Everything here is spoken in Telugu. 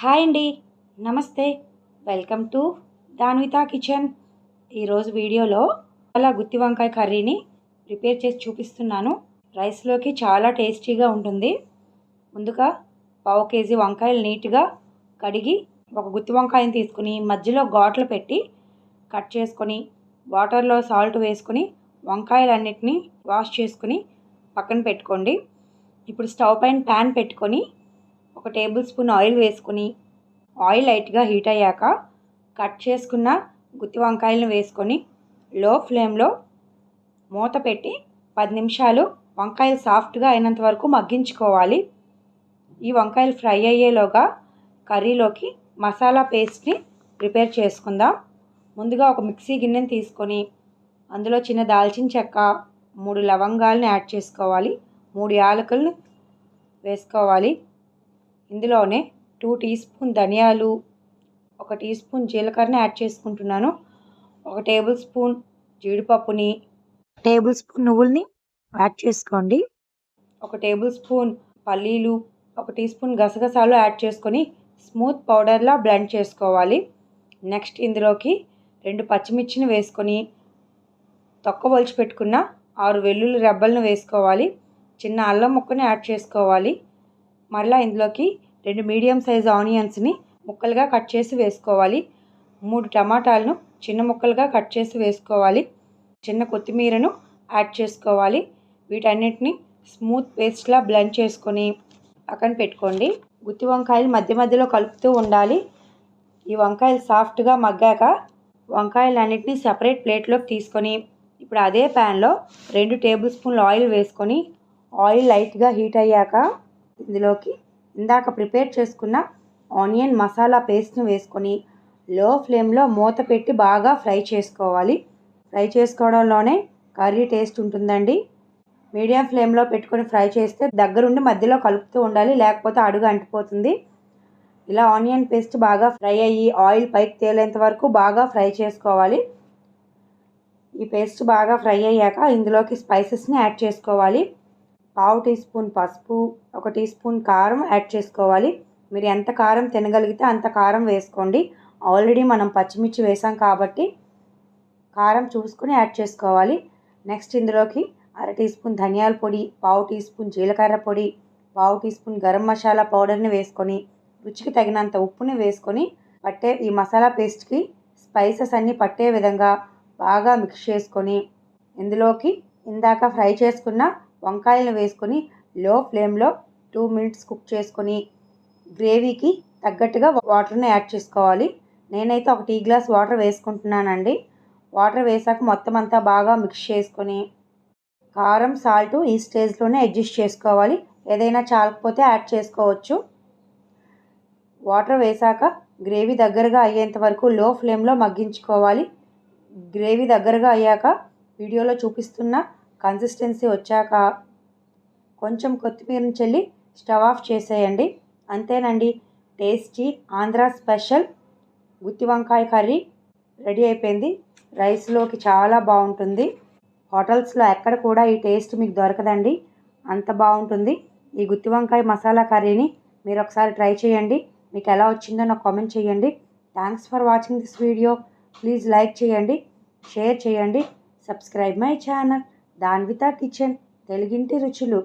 హాయ్ అండి. నమస్తే. Welcome to Danvita kitchen. ఈరోజు వీడియోలో చాలా గుత్తి వంకాయ కర్రీని ప్రిపేర్ చేసి చూపిస్తున్నాను. రైస్లోకి చాలా టేస్టీగా ఉంటుంది. ముందుగా పావు కేజీ వంకాయలు నీట్గా కడిగి ఒక గుత్తి వంకాయని తీసుకుని మధ్యలో ఘాట్లు పెట్టి కట్ చేసుకొని వాటర్లో సాల్ట్ వేసుకొని వంకాయలన్నిటినీ వాష్ చేసుకుని పక్కన పెట్టుకోండి. ఇప్పుడు స్టవ్ పైన ప్యాన్ పెట్టుకొని ఒక టేబుల్ స్పూన్ ఆయిల్ వేసుకుని ఆయిల్ లైట్గా హీట్ అయ్యాక కట్ చేసుకున్న గుత్తి వంకాయలను వేసుకొని లో ఫ్లేమ్లో మూత పెట్టి పది నిమిషాలు వంకాయలు సాఫ్ట్గా అయినంత వరకు మగ్గించుకోవాలి. ఈ వంకాయలు ఫ్రై అయ్యేలోగా కర్రీలోకి మసాలా పేస్ట్ని ప్రిపేర్ చేసుకుందాం. ముందుగా ఒక మిక్సీ గిన్నెని తీసుకొని అందులో చిన్న దాల్చిన చెక్క మూడు లవంగాలను యాడ్ చేసుకోవాలి. మూడు యాలకులను వేసుకోవాలి. ఇందులోనే టూ టీ స్పూన్ ధనియాలు ఒక టీ స్పూన్ జీలకర్రని యాడ్ చేసుకుంటున్నాను. ఒక టేబుల్ స్పూన్ జీడిపప్పుని టేబుల్ స్పూన్ నువ్వుల్ని యాడ్ చేసుకోండి. ఒక టేబుల్ స్పూన్ పల్లీలు ఒక టీ స్పూన్ గసగసాలు యాడ్ చేసుకొని స్మూత్ పౌడర్లా బ్లెండ్ చేసుకోవాలి. నెక్స్ట్ ఇందులోకి రెండు పచ్చిమిర్చిని వేసుకొని తొక్క పెట్టుకున్న ఆరు వెల్లుల్లి రెబ్బలను వేసుకోవాలి. చిన్న అల్లం ముక్కని యాడ్ చేసుకోవాలి. మరలా ఇందులోకి రెండు మీడియం సైజ్ ఆనియన్స్ని ముక్కలుగా కట్ చేసి వేసుకోవాలి. మూడు టమాటాలను చిన్న ముక్కలుగా కట్ చేసి వేసుకోవాలి. చిన్న కొత్తిమీరను యాడ్ చేసుకోవాలి. వీటన్నిటిని స్మూత్ పేస్ట్లా బ్లెండ్ చేసుకొని పక్కన పెట్టుకోండి. గుత్తి వంకాయలు మధ్య మధ్యలో కలుపుతూ ఉండాలి. ఈ వంకాయలు సాఫ్ట్గా మగ్గాక వంకాయలన్నిటినీ సపరేట్ ప్లేట్లోకి తీసుకొని ఇప్పుడు అదే ప్యాన్లో రెండు టేబుల్ స్పూన్లు ఆయిల్ వేసుకొని ఆయిల్ లైట్గా హీట్ అయ్యాక ఇందులోకి ఇందాక ప్రిపేర్ చేసుకున్న ఆనియన్ మసాలా పేస్ట్ని వేసుకొని లో ఫ్లేమ్లో మూత పెట్టి బాగా ఫ్రై చేసుకోవాలి. ఫ్రై చేసుకోవడంలోనే కర్రీ టేస్ట్ ఉంటుందండి. మీడియం ఫ్లేమ్లో పెట్టుకొని ఫ్రై చేస్తే దగ్గరుండి మధ్యలో కలుపుతూ ఉండాలి లేకపోతే అడుగు అంటిపోతుంది. ఇలా ఆనియన్ పేస్ట్ బాగా ఫ్రై అయ్యి ఆయిల్ పైకి తేలేంత వరకు బాగా ఫ్రై చేసుకోవాలి. ఈ పేస్ట్ బాగా ఫ్రై అయ్యాక ఇందులోకి స్పైసెస్ని యాడ్ చేసుకోవాలి. పావు టీ స్పూన్ పసుపు ఒక టీ స్పూన్ కారం యాడ్ చేసుకోవాలి. మీరు ఎంత కారం తినగలిగితే అంత కారం వేసుకోండి. ఆల్రెడీ మనం పచ్చిమిర్చి వేసాం కాబట్టి కారం చూసుకుని యాడ్ చేసుకోవాలి. నెక్స్ట్ ఇందులోకి అర టీ స్పూన్ ధనియాల పొడి పావు టీ స్పూన్ జీలకర్ర పొడి పావు టీ స్పూన్ గరం మసాలా పౌడర్ని వేసుకొని రుచికి తగినంత ఉప్పుని వేసుకొని పట్టే ఈ మసాలా పేస్ట్కి స్పైసెస్ అన్నీ పట్టే విధంగా బాగా మిక్స్ చేసుకొని ఇందులోకి ఇందాక ఫ్రై చేసుకున్న వంకాయలను వేసుకొని లో ఫ్లేమ్లో టూ మినిట్స్ కుక్ చేసుకొని గ్రేవీకి తగ్గట్టుగా వాటర్ని యాడ్ చేసుకోవాలి. నేనైతే ఒక టీ గ్లాస్ వాటర్ వేసుకుంటున్నానండి. వాటర్ వేసాక మొత్తం అంతా బాగా మిక్స్ చేసుకొని కారం సాల్ట్ ఈ స్టేజ్లోనే అడ్జస్ట్ చేసుకోవాలి. ఏదైనా చాలకపోతే యాడ్ చేసుకోవచ్చు. వాటర్ వేసాక గ్రేవీ దగ్గరగా అయ్యేంత వరకు లో ఫ్లేమ్లో మగ్గించుకోవాలి. గ్రేవీ దగ్గరగా అయ్యాక వీడియోలో చూపిస్తున్న కన్సిస్టెన్సీ వచ్చాక కొంచెం కొత్తిమీరని చల్లి స్టవ్ ఆఫ్ చేసేయండి. అంతేనండి. టేస్టీ ఆంధ్ర స్పెషల్ గుత్తి వంకాయ కర్రీ రెడీ అయిపోయింది. రైస్లోకి చాలా బాగుంటుంది. హోటల్స్లో ఎక్కడ కూడా ఈ టేస్ట్ మీకు దొరకదండి. అంత బాగుంటుంది. ఈ గుత్తి వంకాయ మసాలా కర్రీని మీరు ఒకసారి ట్రై చేయండి. మీకు ఎలా వచ్చిందో నాకు కామెంట్ చేయండి. Thanks for watching this video. Please like చేయండి. షేర్ చేయండి. Subscribe my channel. Danvita kitchen తెలుగింటి రుచులు